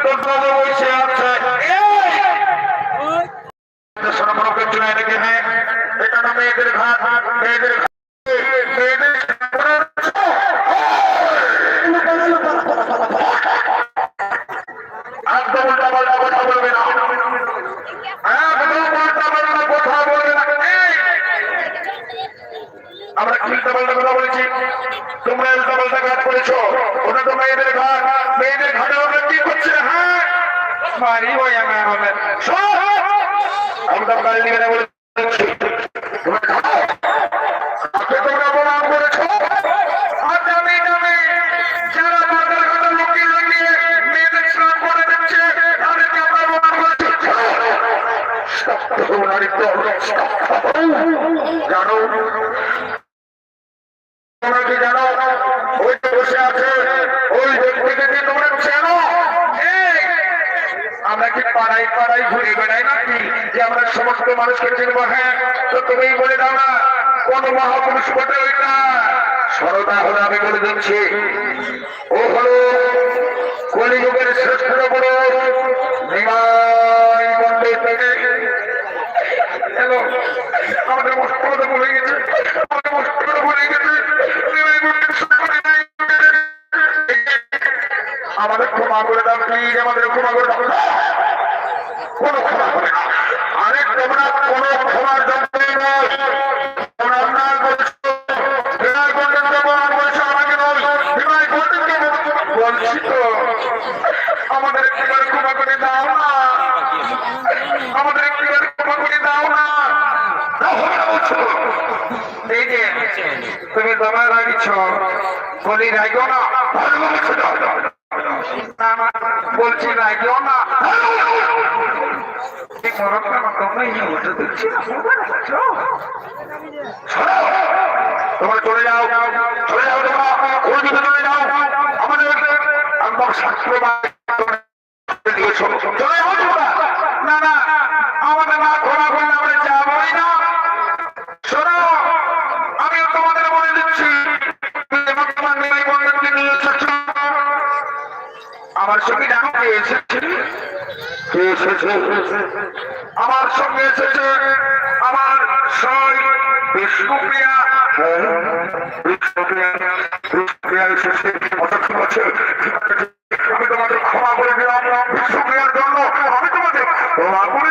কথা বলবে না কথা বলবে না এই! আমরা কি উল্টা পাল্টা কথা বলেছি? তোমরা উল্টা পাল্টা কাজ করেছ। ওটা তো মেয়েদের ঘাট মেয়েদের ঘাটে ওটা কি করছে? হ্যাঁ। মারি ওই আমার হবে। আমরা গাল দিবে না বলে আমি জানি? ওই বসে আছে, ওই ব্যক্তিকে কি তোমরা আমরা কি পাড়াই পাড়াই ঘুরে বেড়াই নাকি? যে আমরা সমস্ত মানুষকে চিনবো হ্যাঁ তো তুমি বলে দাও কোন মহাপুরুষ বটে ওইটা? সরদা হলে, আমি বলে দিচ্ছি। ও হলো কলিযুগের শ্রেষ্ঠ বড় নিমাই পণ্ডিত। হ্যালো, আমাদের মুষ্টিটা ক্ষমা করে দাও প্লিজ আমাদের ক্ষমা করে দাও। কোন ক্ষমা করে আরে তোমরা কোন ক্ষমার দাও না। আমাদের একটিবার ক্ষমা করে দাও না। এই তুমি দমা রাগিছ বলি রাগো না বলছো দাও দাও দাও। না, বলছি না। কেউ না। তোমরা চলে যাও চলে যাও তোমরা। চলে যাও। আমাদের শাস্ত্র আমার সঙ্গে জানো কে এসেছে আমার সঙ্গে এসেছে আমার বিষ্ণুপ্রিয়া। আমি তোমাদের ক্ষমা করে দিলাম। বিষ্ণুপ্রিয়ার জন্য আমি তোমাদের ক্ষমা করে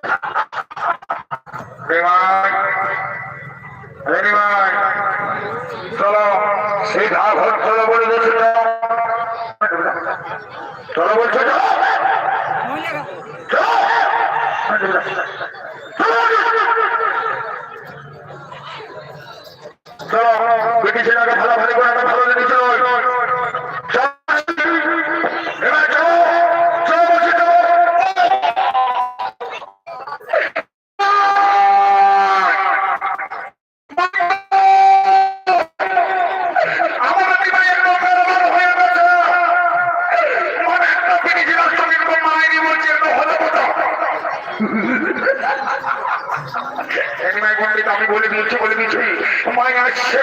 বলে দিয়েছি। দিয়েছি আসছে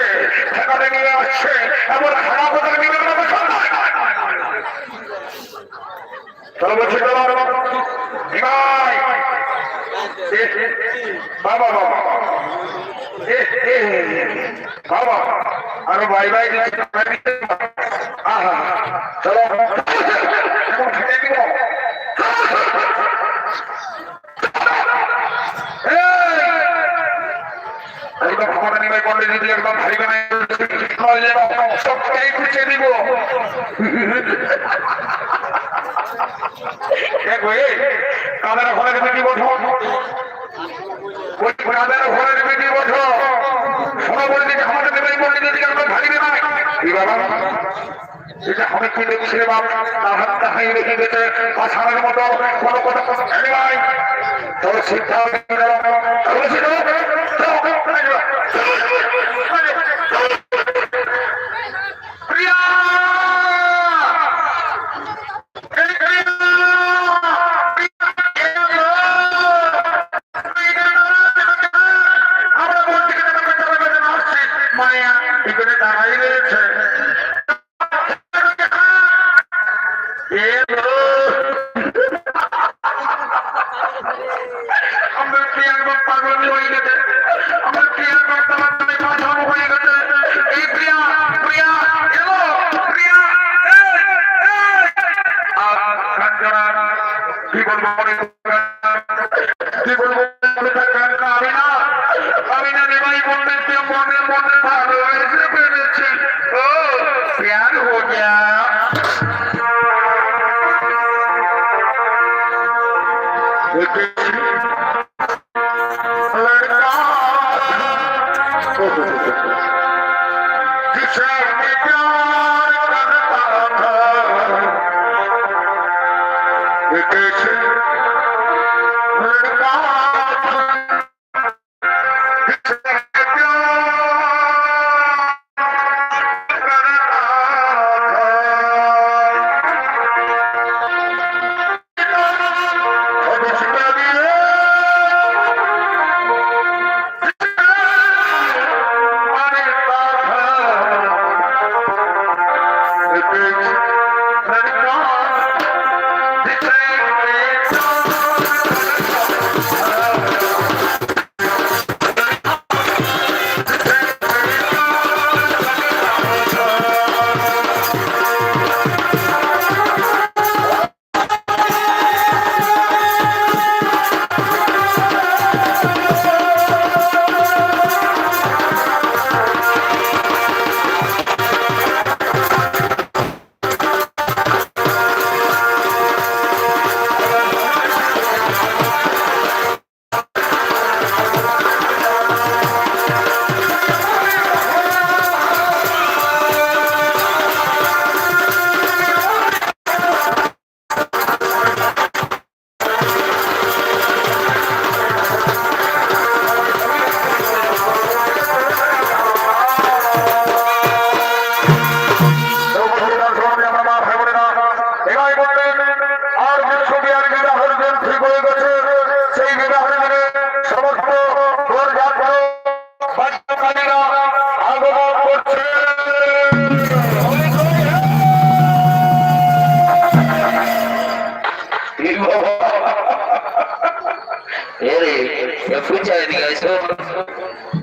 ঠেকাতে নিয়ে আসছে, এমন খারাপ কথা নিয়ে বাবা আরও বাই বাই দিচ্ছি আহা চলো নিবাই পন্ডিত দিদি বানাই সবটাই খুঁজে দিব কাদের ঘরে বেটি বঠো ওই কাদের ঘরে বেটি বঠো শোনো বলে দিকে ক্ষমতা নিবাই পন্ডিত দিদি একদম ভারী বানাই কি বাবা এটা আমি কি দেখছি বাপ, তার হাত দেখাই রেখে গেছে পাশানের মতো কোনো কোনো কোনো নাই। তোর সিদ্ধান্ত প্রিয়া আমি না নিবাই বলবেন যে মনে মনে ভালো হয়েছে পেরেছি ও request you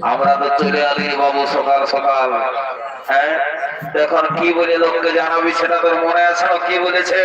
আমরা তো চলে আলি বাবু সকাল সকাল। হ্যাঁ? এখন কি বলে লোককে জানাবি সেটা তোর মনে আছে কি বলেছে?